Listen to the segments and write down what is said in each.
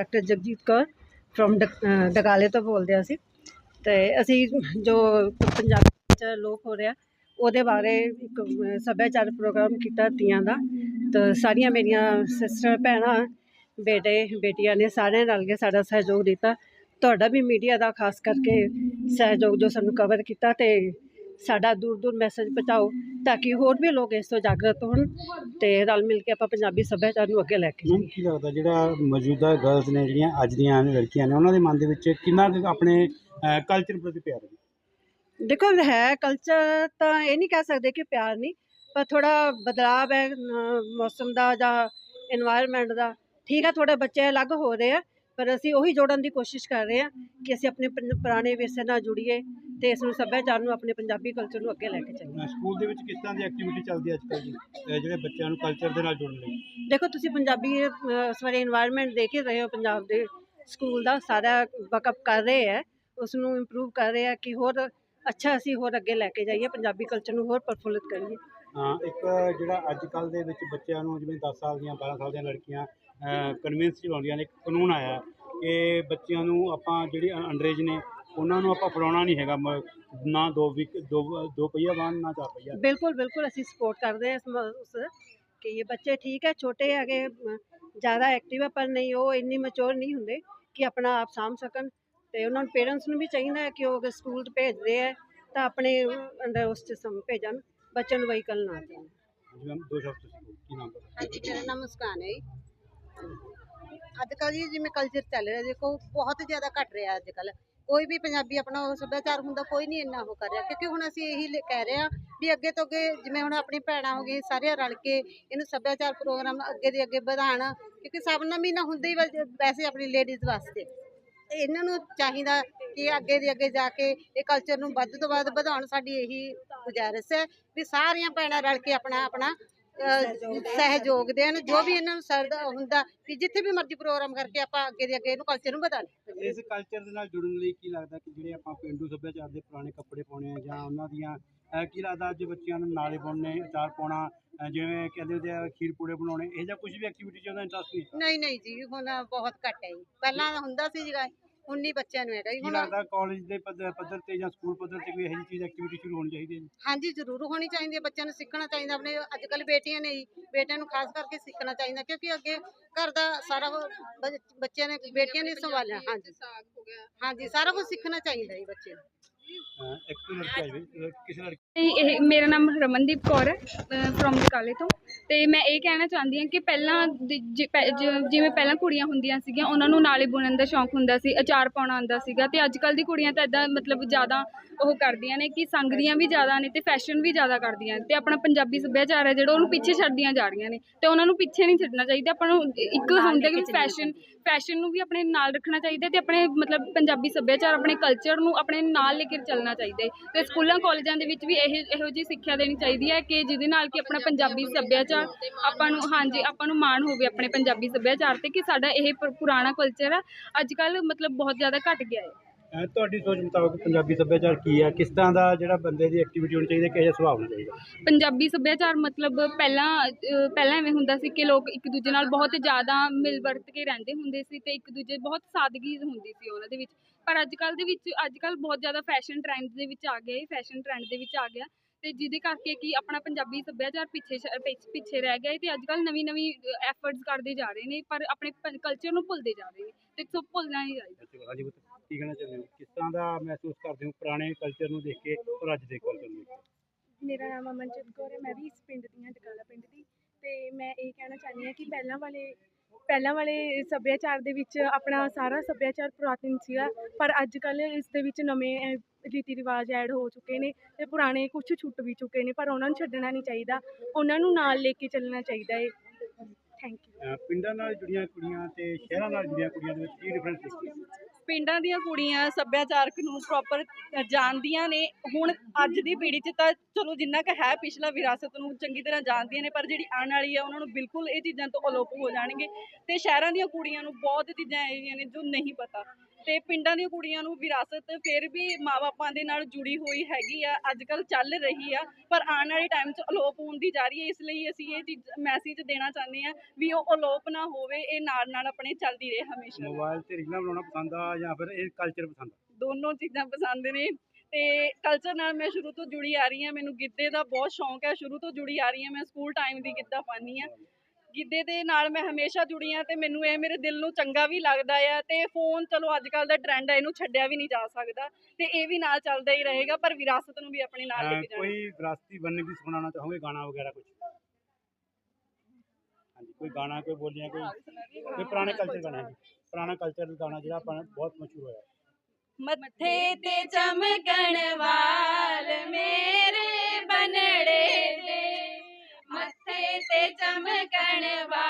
Doctor Jagjit Kaur from Dagale ਤੋਂ ਬੋਲਦੇ ਹਾਂ ਅਸੀਂ। ਤੇ ਅਸੀਂ ਜੋ ਪੰਜਾਬ ਚ ਲੋਕ ਹੋ ਰਿਹਾ ਉਹਦੇ ਬਾਰੇ ਇੱਕ ਅਹ, ਸੱਭਿਆਚਾਰਕ ਪ੍ਰੋਗਰਾਮ ਕੀਤਾ ਤੀਆਂ ਦਾ। ਤਾਂ ਸਾਰੀਆਂ ਮੇਰੀਆਂ ਸਿਸਟਰ ਭੈਣਾਂ ਬੇਟੇ ਬੇਟੀਆਂ ਨੇ ਸਾਰਿਆਂ ਨੇ ਰਲ ਕੇ ਸਾਡਾ ਸਹਿਯੋਗ ਦਿੱਤਾ। ਤੁਹਾਡਾ ਵੀ ਮੀਡੀਆ ਦਾ ਖਾਸ ਕਰਕੇ ਸਹਿਯੋਗ ਜੋ ਸਾਨੂੰ ਕਵਰ ਕੀਤਾ ਤੇ ਸਾਡਾ ਦੂਰ ਦੂਰ ਮੈਸੇਜ ਪਹੁੰਚਾਓ ਤਾਂ ਕਿ ਹੋਰ ਵੀ ਲੋਕ ਇਸ ਤੋਂ ਜਾਗਰਤ ਹੋਣ ਤੇ ਰਲ ਮਿਲ ਕੇ ਆਪਾਂ ਪੰਜਾਬੀ ਸੱਭਿਆਚਾਰ ਨੂੰ ਅੱਗੇ ਲੈ ਕੇ ਜਾਈਏ। ਕੀ ਲੱਗਦਾ ਜਿਹੜਾ ਮੌਜੂਦਾ ਗਰਲਸ ਨੇ ਜਿਹੜੀਆਂ ਅੱਜ ਦੀਆਂ ਲੜਕੀਆਂ ਨੇ ਉਹਨਾਂ ਦੇ ਮਨ ਦੇ ਵਿੱਚ ਕਿੰਨਾ ਕੁ ਆਪਣੇ ਕਲਚਰ ਪ੍ਰਤੀ ਪਿਆਰ ਹੈ? ਦੇਖੋ ਹੈ ਕਲਚਰ ਤਾਂ ਇਹ ਨਹੀਂ ਕਹਿ ਸਕਦੇ ਕਿ ਪਿਆਰ ਨਹੀਂ ਪਰ ਥੋੜਾ ਬਦਲਾਅ ਹੈ ਮੌਸਮ ਦਾ ਜਾਂ এনवायरमेंट ਦਾ। ਠੀਕ ਹੈ ਥੋੜੇ ਬੱਚੇ ਅਲੱਗ ਹੋ ਰਹੇ ਆ ਪਰ ਅਸੀਂ ਉਹੀ ਜੋੜਨ ਦੀ ਕੋਸ਼ਿਸ਼ ਕਰ ਰਹੇ ਹਾਂ ਕਿ ਅਸੀਂ ਆਪਣੇ ਪੁਰਾਣੇ ਵਿਰਸੇ ਨਾਲ ਜੁੜੀਏ ਤੇ ਇਸ ਨੂੰ ਸੱਭਿਆਚਾਰ ਨੂੰ ਆਪਣੇ ਪੰਜਾਬੀ ਕਲਚਰ ਨੂੰ ਅੱਗੇ ਲੈ ਕੇ ਚੱਲੀਏ। ਸਕੂਲ ਦੇ ਵਿੱਚ ਕਿਸ ਤਰ੍ਹਾਂ ਦੀ ਐਕਟੀਵਿਟੀ ਚੱਲਦੀ ਹੈ ਅੱਜ ਕੱਲ੍ਹ ਜਿਹੜੇ ਬੱਚਿਆਂ ਨੂੰ ਕਲਚਰ ਦੇ ਨਾਲ ਜੋੜਨ ਲਈ। ਦੇਖੋ ਤੁਸੀਂ ਪੰਜਾਬੀ ਇਸ ਵਾਰੇ এনवायरमेंट ਦੇਖ ਹੀ ਰਹੇ ਹੋ ਪੰਜਾਬ ਦੇ ਸਕੂਲ ਦਾ ਸਾਰਾ ਬਕਅਪ ਕਰ ਰਹੇ ਹੈ। ਉਸ ਨੂੰ ਇੰਪਰੂਵ ਕਰ ਰਹੇ ਹੈ ਕਿ ਹੋਰ ਅੱਛਾ ਅਸੀਂ ਹੋਰ ਅੱਗੇ ਲੈ ਕੇ ਜਾਈਏ ਪੰਜਾਬੀ ਕਲਚਰ ਨੂੰ ਹੋਰ ਪ੍ਰਫੁੱਲਿਤ ਕਰੀਏ। ਹਾਂ ਇੱਕ ਜਿਹੜਾ ਅੱਜ ਕੱਲ ਦੇ ਵਿੱਚ ਬੱਚਿਆਂ ਨੂੰ ਜਿਵੇਂ 10 ਸਾਲ ਦੀਆਂ 12 ਸਾਲ ਦੀਆਂ ਲੜਕੀਆਂ ਕਨਵਿੰਸ ਚਲਾਉਂਦੀਆਂ ਨੇ ਇੱਕ ਕਾਨੂੰਨ ਆਇਆ। ਕਿ ਬੱਚਿਆਂ ਨੂੰ ਆਪਾਂ ਜਿਹੜੀ ਅੰਡਰੇਜ ਨੇ ਉਹਨਾਂ ਨੂੰ ਆਪਾਂ ਫੜਾਉਣਾ ਨਹੀਂ ਹੈਗਾ ਮ- ਨਾ ਦੋ ਵੀ ਦੋ ਦੋ ਪਹੀਆ ਵਾਹਨ ਨਾ ਚਾਰ ਪਹੀਆ। ਬਿਲਕੁਲ ਬਿਲकुल ਅਸੀਂ ਸਪੋਰਟ ਕਰਦੇ ਹਾਂ ਇਸ ਮ- ਉਸ ਕਿ ਇਹ ਬੱਚੇ ਠੀਕ ਹੈ ਛੋਟੇ ਹੈਗੇ ਜ਼ਿਆਦਾ ਐਕਟਿਵ ਹੈ ਪਰ ਨਹੀਂ ਉਹ ਇੰਨੀ ਮੈਚੁਰ ਨਹੀਂ ਹੁੰਦੇ ਕਿ ਆਪਣਾ ਆਪ ਸਾਂਭ ਸਕਣ। ਤੇ ਉਹਨਾਂ ਨੂੰ ਪੇਰੈਂਟਸ ਨੂੰ ਵੀ ਚਾਹੀਦਾ ਹੈ ਕਿ ਉਹ ਅਗਰ ਸਕੂਲ ਭੇਜ ਰਹੇ ਹੈ ਤਾਂ ਆਪਣੇ ਅੰਡਰ ਉਸ ਚ ਸਮ ਭੇਜਣ ਬੱਚਿਆਂ ਨੂੰ ਵਹੀਕਲ ਨਾ ਦੇਣ। ਜੀ ਮੈਮ ਦੋ ਸ਼ਬਦ ਤੁਸੀਂ ਬੋਲੋ। ਕੀ ਨਾਮ ਤੁਹਾਡਾ? ਹਾਂਜੀ ਮੇਰਾ ਨਾਮ ਮੁਸਕਾਨ ਹੈ ਜੀ। ਅੱਜ ਕੱਲ੍ਹ ਜੀ ਜਿਵੇਂ ਕਲਚਰ ਚੱਲ ਰਿਹਾ, ਦੇਖੋ ਬਹੁਤ ਜ਼ਿਆਦਾ ਘਟ ਰਿਹਾ ਅੱਜ ਕੱਲ੍ਹ ਕੋਈ ਵੀ ਪੰਜਾਬੀ ਆਪਣਾ ਉਹ ਸੱਭਿਆਚਾਰ ਹੁੰਦਾ, ਕੋਈ ਨਹੀਂ ਇੰਨਾ ਉਹ ਕਰ ਰਿਹਾ। ਕਿਉਂਕਿ ਹੁਣ ਅਸੀਂ ਇਹੀ ਲ- ਕਹਿ ਰਹੇ ਹਾਂ ਵੀ ਅੱਗੇ ਤੋਂ ਅੱਗੇ ਜਿਵੇਂ ਹੁਣ ਆਪਣੀ ਭੈਣਾਂ ਹੋ ਗਈ ਸਾਰੇ ਰਲ ਕੇ ਇਹਨੂੰ ਸੱਭਿਆਚਾਰ ਪ੍ਰੋਗਰਾਮ ਅੱਗੇ ਦੇ ਅੱਗੇ ਵਧਾਉਣ, ਕਿਉਂਕਿ ਸਭ ਨਾਲ ਮਹੀਨਾ ਹੁੰਦਾ ਹੀ ਵਾ, ਵੈਸੇ ਆਪਣੀ ਲੇਡੀਜ਼ ਵਾਸਤੇ। ਤੇ ਇਹਨਾਂ ਨੂੰ ਚਾਹੀਦਾ ਕਿ ਅੱਗੇ ਦੇ ਅੱਗੇ ਜਾ ਕੇ ਇਹ ਕਲਚਰ ਨੂੰ ਵੱਧ ਤੋਂ ਵੱਧ ਵਧਾਉਣ ਸਾਡੀ ਇਹੀ ਗੁਜ਼ਾਰਿਸ਼ ਹੈ ਵੀ ਸਾਰੀਆਂ ਭੈਣਾਂ ਰਲ ਕੇ ਆਪਣਾ ਆਪਣਾ ਸਹਿਯੋਗ ਦੇਣ ਜੋ ਵੀ ਇਹਨਾਂ ਨੂੰ ਸਰਦਾ ਹੁੰਦਾ ਕਿ ਜਿੱਥੇ ਵੀ ਮਰਜ਼ੀ ਪ੍ਰੋਗਰਾਮ ਕਰਕੇ ਆਪਾਂ ਅੱਗੇ ਦੇ ਅੱਗੇ ਇਹਨੂੰ ਕਲਚਰ ਨੂੰ ਵਧਾ ਇਸ ਕਲਚਰ ਦੇ ਨਾਲ ਜੁੜਨ ਲਈ ਕੀ ਲੱਗਦਾ ਕਿ ਜਿਹੜੇ ਆਪਾਂ ਪਿੰਡੂ ਸੱਭਿਆਚਾਰ ਦੇ ਪੁਰਾਣੇ ਕੱਪੜੇ ਪਾਉਣੇ ਆ ਜਾਂ ਉਹਨਾਂ ਦੀਆਂ ਕੀ ਲੱਗਦਾ ਅੱਜ ਬੱਚਿਆਂ ਨੂੰ ਨਾਲੇ ਪਾਉਣੇ ਅਚਾਰ ਪਾਉਣਾ ਜਿਵੇਂ ਕਹਿੰਦੇ ਹੁੰਦੇ ਆ ਖੀਰ ਪੂੜੇ ਬਣਾਉਣੇ ਇਹ ਜਾਂ ਕੁਝ ਵੀ ਐਕਟੀਵਿਟੀ ਚ ਇੰਟਰਸਟ ਨਹੀਂ? ਨਹੀਂ ਜੀ ਹੁਣ ਬਹੁਤ ਘੱਟ ਹੈ ਪਹਿਲਾਂ ਹੁੰਦਾ ਸੀ ਜਿਹੜਾ 19 ਬੱਚਿਆਂ ਨੂੰ ਹੈਗਾ ਜੀ। ਹੁਣ ਲੱਗਦਾ ਕਾਲਜ ਦੇ ਪੱਧਰ ਤੇ ਜਾਂ ਸਕੂਲ ਪੱਧਰ ਤੇ ਕੋਈ ਇਹੋ ਜਿਹੀ ਚੀਜ਼ ਐਕਟੀਵਿਟੀ ਸ਼ੁਰੂ ਹੋਣੀ ਚਾਹੀਦੀ ਹੈ ਜੀ? ਹਾਂਜੀ ਜ਼ਰੂਰ ਹੋਣੀ ਚਾਹੀਦੀ ਹੈ। ਬੱਚਿਆਂ ਨੂੰ ਸਿੱਖਣਾ ਚਾਹੀਦਾ। ਆਪਣੇ ਅੱਜ ਕੱਲ ਬੇਟੀਆਂ ਨੇ ਜੀ ਬੇਟਿਆਂ ਨੂੰ ਖਾਸ ਕਰਕੇ ਸਿੱਖਣਾ ਚਾਹੀਦਾ ਕਿਉਂਕਿ ਅੱਗੇ ਘਰ ਦਾ ਸਾਰਾ ਬੱਚਿਆਂ ਨੇ ਬੇਟੀਆਂ ਨੇ ਸੰਭਾਲਿਆ। ਹਾਂਜੀ। ਹਾਂਜੀ ਸਾਰਾ ਕੁਝ ਸਿੱਖਣਾ ਚਾਹੀਦਾ ਜੀ ਬੱਚੇ ਹਾਂ, ਇੱਕ ਲੜਕੀ ਆਈ ਹੋਈ, ਕਿਸੇ ਲੜਕੀ ਇਹ ਮੇਰਾ ਨਾਮ ਰਮਨਦੀਪ ਕੌਰ ਹੈ ਫਰੋਮ ਕਾਲੇ ਤੋਂ। ਤੇ ਮੈਂ ਇਹ ਕਹਿਣਾ ਚਾਹੁੰਦੀ ਹਾਂ ਕਿ ਪਹਿਲਾਂ ਦੀ- ਜਿਵੇਂ ਪਹਿਲਾਂ ਕੁੜੀਆਂ ਹੁੰਦੀਆਂ ਸੀਗੀਆਂ ਉਹਨਾਂ ਨੂੰ ਨਾਲੇ ਬੁਣਨ ਦਾ ਸ਼ੌਂਕ ਹੁੰਦਾ ਸੀ ਅਚਾਰ ਪਾਉਣਾ ਆਉਂਦਾ ਸੀਗਾ ਤੇ ਅੱਜ ਕੱਲ ਦੀ ਕੁੜੀਆਂ ਤਾਂ ਇਦਾਂ ਮਤਲਬ ਜ਼ਿਆਦਾ ਉਹ ਕਰਦੀਆਂ ਨੇ ਕਿ ਸੰਗਦੀਆਂ ਵੀ ਜ਼ਿਆਦਾ ਨੇ ਤੇ ਫੈਸ਼ਨ ਵੀ ਜ਼ਿਆਦਾ ਕਰਦੀਆਂ ਤੇ ਆਪਣਾ ਪੰਜਾਬੀ ਸੱਭਿਆਚਾਰ ਹੈ ਜਿਹੜਾ ਉਹਨੂੰ ਪਿੱਛੇ ਛੱਡਦੀਆਂ ਜਾ ਰਹੀਆਂ ਨੇ ਤੇ ਉਹਨਾਂ ਨੂੰ ਪਿੱਛੇ ਨਹੀਂ ਛੱਡਣਾ ਚਾਹੀਦਾ ਆਪਾਂ ਨੂੰ ਇੱਕ ਹੁੰਦਾ ਕਿ ਫੈਸ਼ਨ ਫੈਸ਼ਨ ਨੂੰ ਵੀ ਆਪਣੇ ਨਾਲ ਰੱਖਣਾ ਚਾਹੀਦਾ ਤੇ ਆਪਣੇ ਮਤਲਬ ਪੰਜਾਬੀ ਸੱਭਿਆਚਾਰ ਆਪਣੇ ਕਲਚਰ ਨੂੰ ਆਪਣੇ ਨਾਲ ਲੈ ਕੇ ਚੱਲਣਾ ਚਾਹੀਦਾ ਤੇ ਸਕੂਲਾਂ ਕਾਲਜਾਂ ਦੇ ਵਿੱਚ ਵੀ ਇਹ ਇਹੋ ਜਿਹੀ ਸਿੱਖਿਆ ਦੇਣੀ ਚਾਹੀਦੀ ਹੈ ਕਿ ਜਿਹਦੇ ਨਾਲ ਕਿ ਆਪਣਾ ਪੰਜਾਬੀ ਸੱਭਿਆਚਾਰ ਆਪਾਂ ਨੂੰ ਹਾਂਜੀ ਆਪਾਂ ਨੂੰ ਮਾਣ ਹੋਵੇ ਆਪਣੇ ਪੰਜਾਬੀ ਸੱਭਿਆਚਾਰ ਤੇ ਕਿ ਸਾਡਾ ਇਹ ਪੁਰਾਣਾ ਕਲਚਰ ਆ। ਅੱਜ ਕੱਲ ਮਤਲਬ ਬਹੁਤ ਜ਼ਿਆਦਾ ਘਟ ਗਿਆ ਹੈ। ਅਹ ਤੁਹਾਡੀ ਸੋਚ ਮੁਤਾਬਕ ਪੰਜਾਬੀ ਸੱਭਿਆਚਾਰ ਕੀ ਹੈ ਕਿਸ ਤਰ੍ਹਾਂ ਦਾ ਜਿਹੜਾ ਬੰਦੇ ਦੀ ਐਕਟੀਵਿਟੀ ਹੋਣੀ ਚਾਹੀਦੀ ਹੈ ਕਿਹੋ ਜਿਹਾ ਸੁਭਾਅ ਹੋਣਾ ਚਾਹੀਦਾ? ਪੰਜਾਬੀ ਸੱਭਿਆਚਾਰ ਮਤਲਬ ਪਹਿਲਾਂ ਪਹਿਲਾਂ ਐਵੇਂ ਹੁੰਦਾ ਸੀ ਕਿ ਲੋਕ ਇੱਕ ਦੂਜੇ ਨਾਲ ਬਹੁਤ ਜ਼ਿਆਦਾ ਮਿਲ ਵਰਤ ਕੇ ਰਹਿੰਦੇ ਹੁੰਦੇ ਸੀ ਤੇ ਇੱਕ ਦੂਜੇ ਬਹੁਤ ਸਾਦਗੀ ਹੁੰਦੀ ਸੀ ਉਹਨਾਂ ਦੇ ਵਿੱਚ। ਪਰ ਅੱਜ ਕੱਲ ਦੇ ਵਿੱਚ ਅੱਜ ਕੱਲ ਬਹੁਤ ਜ਼ਿਆਦਾ ਫੈਸ਼ਨ ਟ੍ਰੈਂਡ ਦੇ ਵਿੱਚ ਆ ਗਿਆ ਇਹ ਫੈਸ਼ਨ ਟ੍ਰੈਂਡ ਦੇ ਵਿੱਚ ਆ ਗਿਆ। ਤੇ ਜਿਹਦੇ ਕਰਕੇ ਕਿ ਆਪਣਾ ਪੰਜਾਬੀ ਸੱਭਿਆਚਾਰ ਪਿੱਛੇ ਪਿੱਛ- ਰਹਿ ਗਿਆ ਤੇ ਅੱਜ ਕੱਲ ਨਵੀਂ ਨਵੀਂ ਐਫਰਟਸ ਕਰਦੇ ਜਾ ਰਹੇ ਨੇ ਪਰ ਆਪਣੇ ਕਲਚਰ ਨੂੰ ਭੁੱਲਦੇ ਜਾ ਰਹੇ ਨੇ ਤੇ ਸੋ ਭੁੱਲਣਾ ਨਹੀਂ ਚਾਹੀਦਾ। ਅੱਛਾ ਹਾਂਜੀ ਪੁੱਤ, ਕੀ ਕਹਿਣਾ ਚਾਹੁੰਦੇ ਹੋ? ਕਿਸ ਤਰ੍ਹਾਂ ਦਾ ਮਹਿਸੂਸ ਕਰਦੇ ਹੋ ਪੁਰਾਣੇ ਕਲਚਰ ਨੂੰ ਦੇਖ ਕੇ ਔਰ ਅੱਜ ਦੇ ਕਲਚਰ ਨੂੰ ਦੇਖ ਕੇ? ਮੇਰਾ ਨਾਮ ਅਮਨਜੀਤ ਕੌਰ ਹੈ ਮੈਂ ਵੀ ਇਸ ਪਿੰਡ ਦੀ ਹਾਂ ਟਕਾਲਾ ਪਿੰਡ ਦੀ। ਤੇ ਮੈਂ ਇਹ ਕਹਿਣਾ ਚਾਹੁੰਦੀ ਹਾਂ ਕਿ ਪਹਿਲਾਂ ਵਾਲੇ ਪਹਿਲਾਂ ਵਾਲੇ ਸੱਭਿਆਚਾਰ ਦੇ ਵਿੱਚ ਆਪਣਾ ਸਾਰਾ ਸੱਭਿਆਚਾਰ ਪੁਰਾਤਨ ਸੀਗਾ, ਪਰ ਅੱਜ ਕੱਲ੍ਹ ਇਸ ਦੇ ਵਿੱਚ ਨਵੇਂ ਰੀਤੀ ਰਿਵਾਜ ਐਡ ਹੋ ਚੁੱਕੇ ਨੇ ਤੇ ਪੁਰਾਣੇ ਕੁਝ ਛੁੱਟ ਵੀ ਚੁੱਕੇ ਨੇ, ਪਰ ਉਹਨਾਂ ਨੂੰ ਛੱਡਣਾ ਨਹੀਂ ਚਾਹੀਦਾ, ਉਹਨਾਂ ਨੂੰ ਨਾਲ ਲੈ ਕੇ ਚੱਲਣਾ ਚਾਹੀਦਾ ਹੈ ਥੈਂਕ ਯੂ ਪਿੰਡਾਂ ਨਾਲ ਜੁੜੀਆਂ ਕੁੜੀਆਂ ਤੇ ਸ਼ਹਿਰਾਂ ਨਾਲ ਜੁੜੀਆਂ ਕੁੜੀਆਂ ਦੇ ਵਿੱਚ ਕੀ ਡਿਫਰੈਂਸ ਦੇਖਦੇ ਪਿੰਡਾਂ ਦੀਆਂ ਕੁੜੀਆਂ ਸੱਭਿਆਚਾਰਕ ਨੂੰ ਪ੍ਰੋਪਰ ਜਾਣਦੀਆਂ ਨੇ। ਹੁਣ ਅੱਜ ਦੀ ਪੀੜ੍ਹੀ 'ਚ ਤਾਂ ਚਲੋ ਜਿੰਨਾ ਕੁ ਹੈ ਪਿਛਲਾ ਵਿਰਾਸਤ ਨੂੰ ਚੰਗੀ ਤਰ੍ਹਾਂ ਜਾਣਦੀਆਂ ਨੇ, ਪਰ ਜਿਹੜੀ ਆਉਣ ਵਾਲੀ ਹੈ ਉਹਨਾਂ ਨੂੰ ਬਿਲਕੁਲ ਇਹ ਚੀਜ਼ਾਂ ਤੋਂ ਅਲੋਪ ਹੋ ਜਾਣਗੇ। ਤੇ ਸ਼ਹਿਰਾਂ ਦੀਆਂ ਕੁੜੀਆਂ ਨੂੰ ਬਹੁਤ ਚੀਜ਼ਾਂ ਇਹੋ ਜਿਹੀਆਂ ਨੇ ਜੋ ਨਹੀਂ ਪਤਾ। ਤੇ ਪਿੰਡਾਂ ਦੀਆਂ ਕੁੜੀਆਂ ਨੂੰ ਵਿਰਾਸਤ ਫਿਰ ਵੀ ਮਾਪਿਆਂ ਦੇ ਨਾਲ ਜੁੜੀ ਹੋਈ ਹੈਗੀ ਆ ਅੱਜ ਕੱਲ ਚੱਲ ਰਹੀ ਆ ਪਰ ਆਉਣ ਵਾਲੇ ਟਾਈਮ 'ਚ ਅਲੋਪ ਹੁੰਦੀ ਜਾ ਰਹੀ ਹੈ ਇਸ ਲਈ ਅਸੀਂ ਇਹ ਚੀਜ਼ ਮੈਸੇਜ ਦੇਣਾ ਚਾਹੁੰਦੇ ਆ ਵੀ ਉਹ ਅਲੋਪ ਨਾ ਹੋਵੇ ਇਹ ਨਾਲ ਨਾਲ ਆਪਣੇ ਚੱਲਦੀ ਰਹੇ ਹਮੇਸ਼ਾ। ਮੋਬਾਈਲ ਤੇ ਰੀਲਾਂ ਬਣਾਉਣਾ ਪਸੰਦ ਆ ਜਾਂ ਫਿਰ ਇਹ ਕਲਚਰ ਪਸੰਦ ਆ? ਦੋਨੋਂ ਚੀਜ਼ਾਂ ਪਸੰਦ ਨੇ ਤੇ ਕਲਚਰ ਨਾਲ ਮੈਂ ਸ਼ੁਰੂ ਤੋਂ ਜੁੜੀ ਆ ਰਹੀ ਹਾਂ ਮੈਨੂੰ ਗਿੱਧੇ ਦਾ ਬਹੁਤ ਸ਼ੌਂਕ ਹੈ ਸ਼ੁਰੂ ਤੋਂ ਜੁੜੀ ਆ ਰਹੀ ਹਾਂ ਮੈਂ ਸਕੂਲ ਟਾਈਮ ਦੀ ਗਿੱਧਾ ਪਾਉਂਦੀ ਹਾਂ। ਗਿੱਧੇ ਦੇ ਨਾਲ ਮੈਂ ਹਮੇਸ਼ਾ ਜੁੜੀ ਹਾਂ ਤੇ ਮੈਨੂੰ ਇਹ ਮੇਰੇ ਦਿਲ ਨੂੰ ਚੰਗਾ ਵੀ ਲੱਗਦਾ ਆ ਤੇ ਫੋਨ ਚਲੋ ਅੱਜ ਕੱਲ ਦਾ ਟ੍ਰੈਂਡ ਹੈ ਇਹਨੂੰ ਛੱਡਿਆ ਵੀ ਨਹੀਂ ਜਾ ਸਕਦਾ ਤੇ ਇਹ ਵੀ ਨਾਲ ਚੱਲਦਾ ਹੀ ਰਹੇਗਾ ਪਰ ਵਿਰਾਸਤ ਨੂੰ ਵੀ ਆਪਣੇ ਨਾਲ ਲੈ ਕੇ ਜਾਣਾ ਕੋਈ ਵਿਰਾਸਤੀ ਬੰਨੇ ਵੀ ਸੁਣਾਉਣਾ ਚਾਹੋਗੇ ਗਾਣਾ ਵਗੈਰਾ ਕੁਝ ਹਾਂਜੀ ਕੋਈ ਗਾਣਾ ਕੋਈ ਬੋਲੀਆਂ ਕੋਈ ਕੋਈ ਪੁਰਾਣੇ ਕਲਚਰ ਗਾਣਾ ਪੁਰਾਣਾ ਕਲਚਰ ਗਾਣਾ ਜਿਹੜਾ ਆਪਾਂ ਬਹੁਤ ਮਸ਼ਹੂਰ ਹੋਇਆ। ਮੱਥੇ ਤੇ ਚਮਕਣ ਵਾਲ ਮੇਰੇ ਬਨੜੇ ਚਮਕਣ ਵਾਲ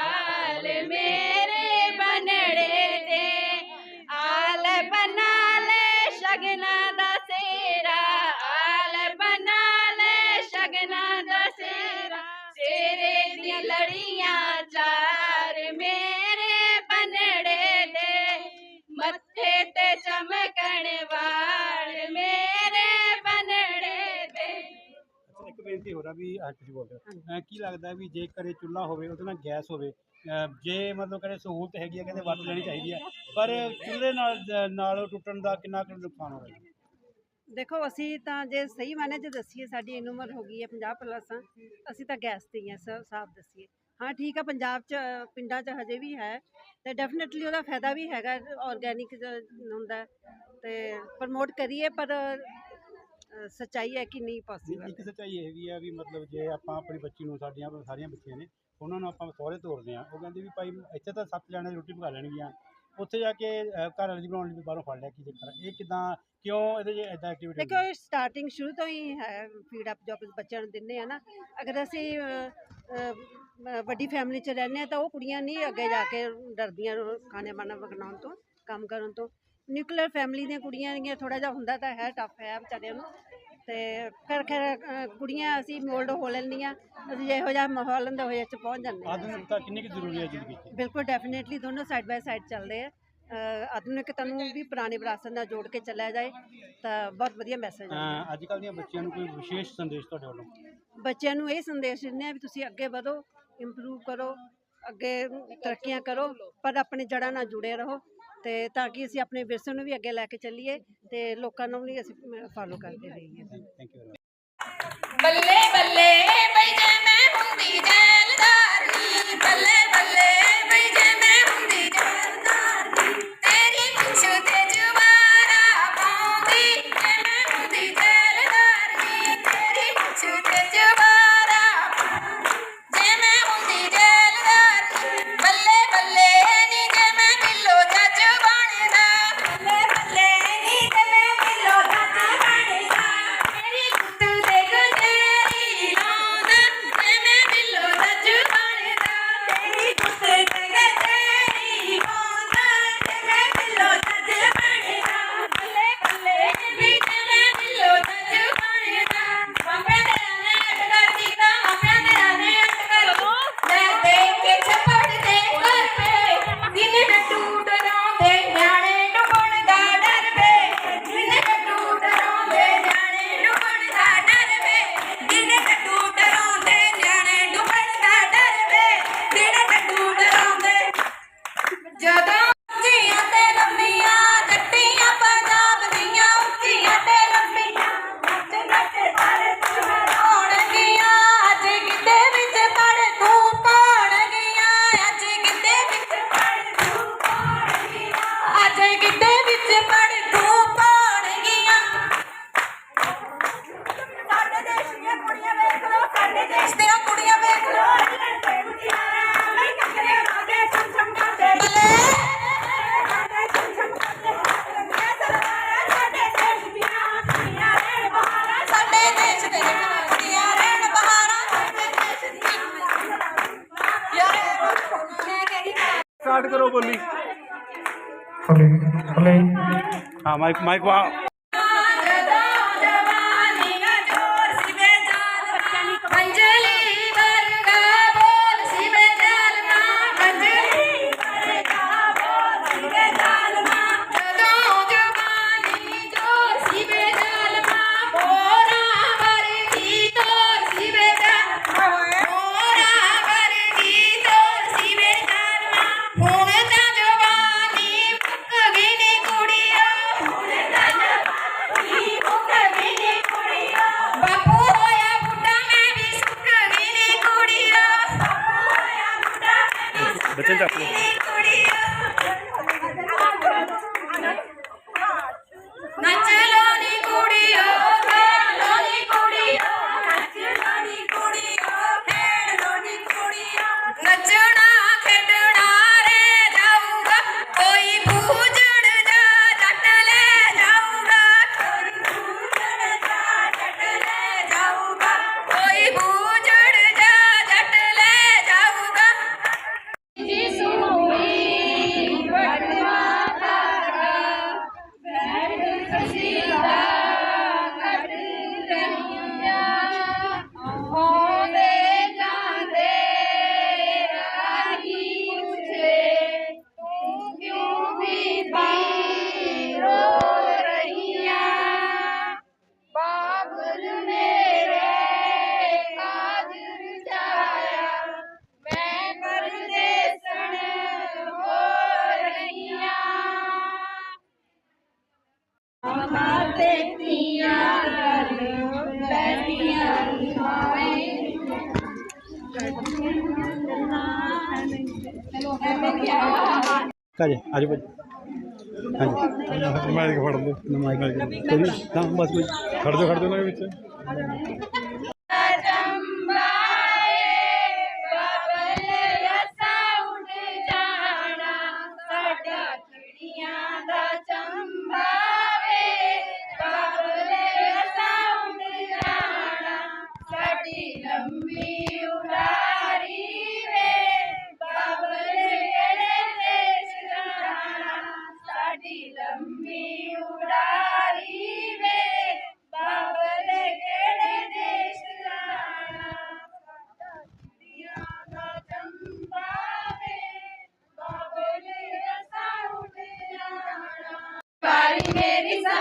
ਬੇਨਤੀ ਹੋ ਰਿਹਾ ਵੀ ਤੁਸੀਂ ਬੋਲਦੇ ਹੋ। ਕੀ ਲੱਗਦਾ ਵੀ ਜੇਕਰ ਇਹ ਚੁੱਲ੍ਹਾ ਹੋਵੇ ਉਹਦੇ ਨਾਲ ਗੈਸ ਹੋਵੇ ਜੇ ਮਤਲਬ ਕਹਿੰਦੇ ਸਹੂਲਤ ਹੈਗੀ ਹੈ ਕਹਿੰਦੇ ਵਰਤ ਲੈਣੀ ਚਾਹੀਦੀ ਹੈ ਪਰ ਚੁੱਲ੍ਹੇ ਨਾਲ ਨਾਲ ਟੁੱਟਣ ਦਾ ਕਿੰਨਾ ਕੁ ਨੁਕਸਾਨ ਹੋ ਰਿਹਾ ਦੇਖੋ ਅਸੀਂ ਤਾਂ ਜੇ ਸਹੀ ਮਾਨੇ ਚ ਦੱਸੀਏ ਸਾਡੀ ਇੰਨੀ ਉਮਰ ਹੋ ਗਈ ਹੈ 50 ਪਲੱਸ ਆ ਅਸੀਂ ਤਾਂ ਗੈਸ ਤੇ ਹੀ ਆ ਸਾਫ਼ ਦੱਸੀਏ। ਹਾਂ ਠੀਕ ਆ ਪੰਜਾਬ ਚ ਪਿੰਡਾਂ ਚ ਹਜੇ ਵੀ ਹੈ ਤੇ ਡੈਫੀਨਿਟਲੀ ਉਹਦਾ ਫਾਇਦਾ ਵੀ ਹੈਗਾ ਆਰਗੈਨਿਕ ਹੁੰਦਾ ਤੇ ਪ੍ਰਮੋਟ ਕਰੀਏ ਪਰ ਸੱਚਾਈ ਹੈ ਕਿ ਨਹੀਂ ਪੋਸੀਬਲ ਇੱਕ ਸੱਚਾਈ ਇਹ ਵੀ ਹੈ ਵੀ ਮਤਲਬ ਜੇ ਆਪਾਂ ਆਪਣੀ ਬੱਚੀ ਨੂੰ ਸਾਡੀਆਂ ਸਾਰੀਆਂ ਬੱਚੀਆਂ ਨੇ ਉਹਨਾਂ ਨੂੰ ਆਪਾਂ ਸਹੁਰੇ ਤੋਰਦੇ ਆ ਉਹ ਕਹਿੰਦੇ ਵੀ ਭਾਈ ਇੱਥੇ ਤਾਂ ਸੱਤ ਜਾਣੇ ਰੋਟੀ ਪਕਾ ਲੈਣਗੀਆਂ। ਉੱਥੇ ਜਾ ਕੇ ਘਰ ਵਾਲੀ ਬਣਾਉਣ ਲਈ ਬਾਹਰੋਂ ਫੜ ਲਿਆ ਕੀ ਚੱਕਰ? ਇਹ ਕਿਦਾਂ ਕਿਉਂ ਇਹਦੇ 'ਚ ਇਦਾਂ ਐਕਟੀਵਿਟੀ ਦੇਖੋ ਸਟਾਰਟਿੰਗ ਸ਼ੁਰੂ ਤੋਂ ਹੀ ਹੈ ਫੀਡ ਅਪ ਜੋ ਬੱਚਿਆਂ ਨੂੰ ਦਿੰਦੇ ਆ ਨਾ। ਅਗਰ ਅਸੀਂ ਵੱਡੀ ਫੈਮਿਲੀ 'ਚ ਰਹਿੰਦੇ ਆ ਤਾਂ ਉਹ ਕੁੜੀਆਂ ਨਹੀਂ ਅੱਗੇ ਜਾ ਕੇ ਡਰਦੀਆਂ ਖਾਣੇ ਬਾਣਾ ਬਣਾਉਣ ਤੋਂ ਕੰਮ ਕਰਨ ਤੋਂ। ਨਿਊਕਲੀਅਰ ਫੈਮਿਲੀ ਦੀਆਂ ਕੁੜੀਆਂ ਦੀਆਂ ਥੋੜਾ ਜਿਹਾ ਹੁੰਦਾ ਤਾਂ ਹੈ ਟਫ ਹੈ ਵਿਚਾਰਿਆਂ ਨੂੰ। ਤੇ ਫਿਰ ਖੈਰ ਕੁੜੀਆਂ ਅਸੀਂ ਮੋਲਡ ਹੋ ਲੈਂਦੀਆਂ ਅਸੀਂ ਜਿਹੋ ਜਿਹਾ ਮਾਹੌਲ ਹੁੰਦਾ ਹੋਇਆ ਚ ਪਹੁੰਚ ਜਾਂਦੇ ਹਾਂ। ਆਧੁਨਿਕਤਾ ਕਿੰਨੀ ਕੁ ਜ਼ਰੂਰੀ ਹੈ ਜ਼ਿੰਦਗੀ 'ਚ? ਬਿਲਕੁਲ ਡੈਫੀਨੇਟਲੀ ਦੋਨੋਂ ਸਾਈਡ ਬਾਏ ਸਾਈਡ ਚੱਲਦੇ ਆ। ਆਧੁਨਿਕਤਾ ਨੂੰ ਵੀ ਪੁਰਾਣੀ ਵਿਰਾਸਤ ਨਾਲ ਜੋੜ ਕੇ ਚੱਲਿਆ ਜਾਏ ਤਾਂ ਬਹੁਤ ਵਧੀਆ ਮੈਸੇਜ ਹੈ। ਅੱਜ ਕੱਲ੍ਹ ਦੀਆਂ ਬੱਚਿਆਂ ਨੂੰ ਕੋਈ ਵਿਸ਼ੇਸ਼ ਸੰਦੇਸ਼ ਤੁਹਾਡੇ ਵੱਲੋਂ? ਬੱਚਿਆਂ ਨੂੰ ਇਹ ਸੰਦੇਸ਼ ਦਿੰਦੇ ਆ ਵੀ ਤੁਸੀਂ ਅੱਗੇ ਵਧੋ ਇੰਪਰੂਵ ਕਰੋ ਅੱਗੇ ਤਰੱਕੀਆਂ ਕਰੋ ਪਰ ਆਪਣੇ ਜੜ੍ਹਾਂ ਨਾਲ ਜੁੜੇ ਰਹੋ। ਤੇ ਤਾਂ ਕਿ ਅਸੀਂ ਆਪਣੇ ਵਿਰਸੇ ਨੂੰ ਵੀ ਅੱਗੇ ਲੈ ਕੇ ਚੱਲੀਏ ਤੇ ਲੋਕਾਂ ਨੂੰ ਵੀ ਅਸੀਂ ਫਾਲੋ ਕਰਦੇ ਰਹੀਏ। ਥੈਂਕ ਯੂ ਬੱਲੇ ਬੱਲੇ ਬਈ ਜੇ ਮੈਂ ਹੁੰਦੀ ਜੈਲਦਾਰਨੀ ਬੱਲੇ ਬੱਲੇ Mike, Mike, wow. ਦੇਖੀਆਂ ਬੈਠੀਆਂ ਖਾਵੇ ਚਲੋ ਐਵੇਂ ਕਾਜੇ ਆਜੋ ਭਾਈ ਹਾਂਜੀ ਮੈਂ ਇੱਕ ਫੜ ਲਓ। ਨਮਾਜ਼ ਕਰੀ ਤਾਂ ਬਸ ਭਾਈ ਖੜ ਜਾ ਖੜ ਜਾ ਨਾ ਵਿੱਚ।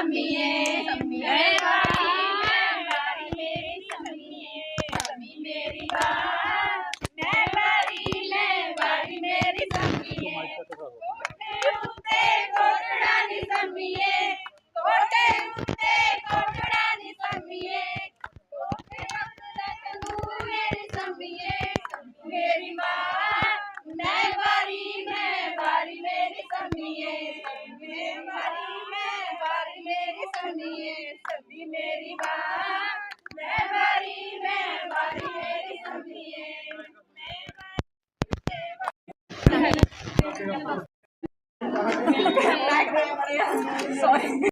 ਮੇਰੀ 哎呀，所以。